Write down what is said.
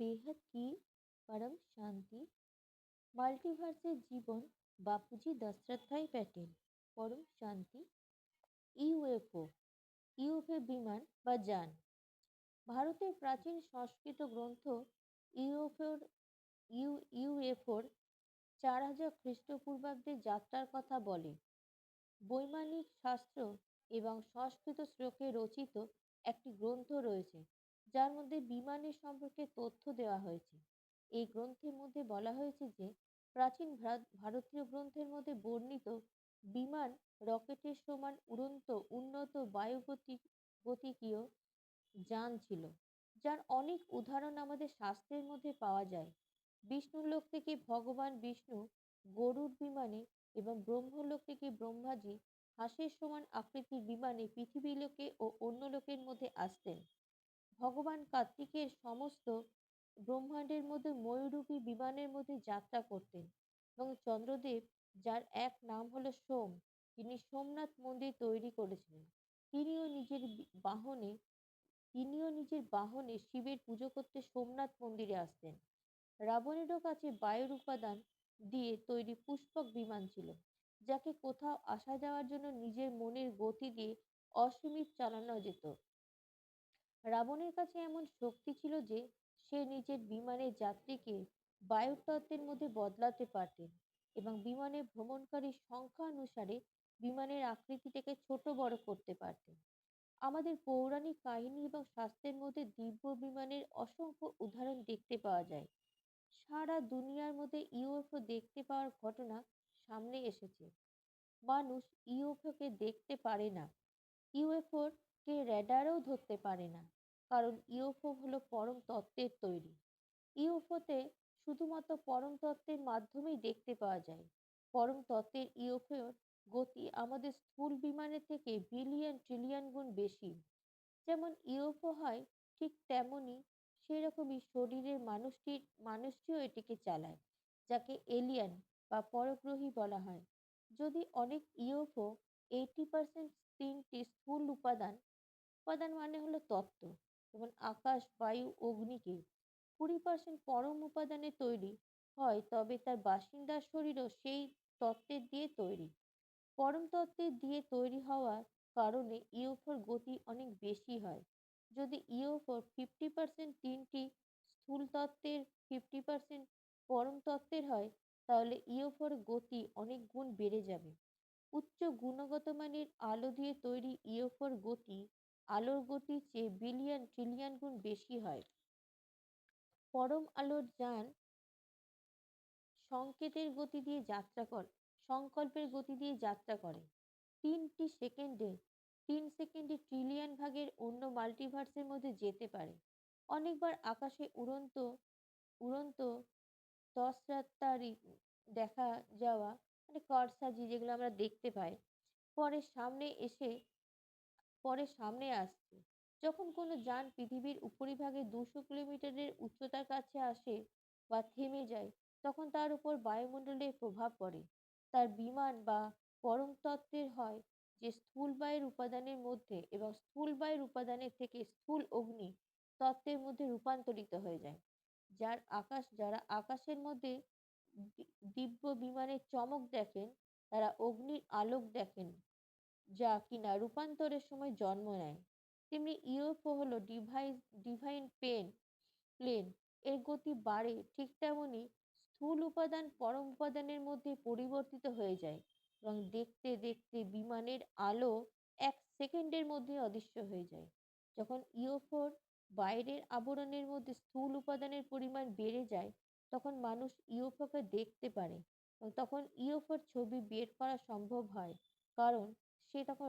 বেহাদ কি পরম শান্তি? মাল্টিভার্সের জীবন বাপুজি দশরথভাই প্যাটেল পরম শান্তি। ইউএফও ইউএফএ বিমান বা যান। ভারতের প্রাচীন সংস্কৃত গ্রন্থ ইউএফওর, ইউ, ইউএফওর চার হাজার খ্রিস্টপূর্বাব্দে যাত্রার কথা বলে। বৈমানিক শাস্ত্র এবং সংস্কৃত শ্লোকে রচিত একটি গ্রন্থ রয়েছে। যার মধ্যে বিমানের সম্পর্কে তথ্য দেওয়া হয়েছে। এই গ্রন্থের মধ্যে বলা হয়েছে যে, প্রাচীন ভারতীয় গ্রন্থের মধ্যে বর্ণিত বিমান রকেটের সমান উড়ন্ত, উন্নত বায়ুগতি গতিকীয় যান ছিল, যার অনেক উদাহরণ আমাদের শাস্ত্রের মধ্যে পাওয়া যায়। বিষ্ণুলোক থেকে ভগবান বিষ্ণু গরুর বিমানে এবং ব্রহ্মলোক থেকে ব্রহ্মাজি হাঁসের সমান আকৃতির বিমানে পৃথিবী লোকে ও অন্য লোকের মধ্যে আসতেন। ভগবান কার্তিকের সমস্ত ব্রহ্মাণ্ডের মধ্যে ময়ূরূপী বিমানের মধ্যে যাত্রা করতেন এবং চন্দ্রদেব, যার এক নাম হলো সোম, তিনি সোমনাথ মন্দির তৈরি করেছিলেন। তিনিও নিজের বাহনে, তিনিও নিজের বাহনে শিবের পুজো করতে সোমনাথ মন্দিরে আসতেন। রাবণেরও কাছে বায়ুর উপাদান দিয়ে তৈরি পুষ্পক বিমান ছিল, যাকে কোথাও আসা যাওয়ার জন্য নিজের মনের গতি দিয়ে অসীমিত চালানো যেত। রাবণের কাছে এমন শক্তি ছিল যে, সে নিজের বিমানের যাত্রীকে বায়ুতত্ত্বের মধ্যে বদলাতে পারতেন এবং বিমানে ভ্রমণকারীর সংখ্যা অনুসারে বিমানের আকৃতিটাকে ছোট বড় করতে পারতেন। আমাদের পৌরাণিক কাহিনী এবং শাস্ত্রের মধ্যে দিব্য বিমানের অসংখ্য উদাহরণ দেখতে পাওয়া যায়। সারা দুনিয়ার মধ্যে ইউএফও দেখতে পাওয়ার ঘটনা সামনে এসেছে। মানুষ ইউএফওকে দেখতে পারে না। ইউএফওর কে র্যাডারেও ধরতে পারে না। কারণ ইউএফও হলো পরম তত্ত্বের তৈরি। ইউএফওতে শুধুমাত্র পরম তত্ত্বের মাধ্যমেই দেখতে পাওয়া যায়। পরম তত্ত্বের ইউএফওর গতি আমাদের স্থূল বিমানের থেকে বিলিয়ন ট্রিলিয়ন গুণ বেশি। যেমন ইউএফও হয় ঠিক তেমনই সেরকমই শরীরের মানুষটির, মানুষটিও এটিকে চালায়, যাকে এলিয়ান বা পরগ্রহী বলা হয়। যদি অনেক ইউএফও এইটি পার্সেন্ট তিনটি স্থূল উপাদান উপাদান মানে হলো তত্ত্ব। যেমন আকাশ, বায়ু অগ্নিকে কুড়ি পার্সেন্ট পরম উপাদানে তৈরি হয়, তবে তার বাসিন্দার শরীরও সেই তত্ত্বের দিয়ে তৈরি। পরম তত্ত্বের দিয়ে তৈরি হওয়ার কারণে ইউএফওর গতি অনেক বেশি হয়। যদি ইউএফওর ফিফটি পার্সেন্ট তিনটি স্থূল তত্ত্বের ফিফটি পার্সেন্ট পরম তত্ত্বের হয়, তাহলে ইউএফওর গতি অনেক গুণ বেড়ে যাবে। উচ্চ গুণগত মানের আলো দিয়ে তৈরি ইউএফওর গতি আলোর গতির চেয়ে বিলিয়ন ট্রিলিয়ন গুণ বেশি হয়। পরম আলোর যান সংকেতের গতি দিয়ে যাত্রা করে, সংকল্পের গতি দিয়ে যাত্রা করে। তিনটি সেকেন্ডে, তিন সেকেন্ডে ট্রিলিয়ন ভাগের অন্য মাল্টিভার্সের মধ্যে যেতে পারে। অনেকবার আকাশে উড়ন্ত উড়ন্ত তসরাত্তারি দেখা যাওয়া মানে করসাজি যেগুলো আমরা দেখতে পাই, পরে সামনে এসে পরে সামনে আসছে। যখন কোনো যান পৃথিবীর উপরিভাগে দুশো কিলোমিটারের উচ্চতার কাছে আসে বা থেমে যায়, তখন তার উপর বায়ুমণ্ডলের প্রভাব পড়ে। তার বিমান বা পরম তত্ত্বের হয় যে স্থূল বায়ুর উপাদানের মধ্যে এবং স্থূল বায়ুর উপাদানের থেকে স্থূল অগ্নি তত্ত্বের মধ্যে রূপান্তরিত হয়ে যায়। যার আকাশ, যারা আকাশের মধ্যে দিব্য বিমানের চমক দেখেন, তারা অগ্নির আলোক দেখেন। যা কিনা রূপান্তরের সময় জন্ম নেয়। তেমনি ইউএফও হলো ডিভাইস, ডিভাইন পেন, প্লেন, এর গতি বাড়ে ঠিক তেমনই স্থূল উপাদান পরম উপাদানের মধ্যে পরিবর্তিত হয়ে যায় এবং দেখতে দেখতে বিমানের আলো এক সেকেন্ডের মধ্যে অদৃশ্য হয়ে যায়। যখন ইউএফওর বাইরের আবরণের মধ্যে স্থূল উপাদানের পরিমাণ বেড়ে যায়, তখন মানুষ ইউএফওকে দেখতে পারে তখন ইউএফওর ছবি বের করা সম্ভব হয়। কারণ সে তখন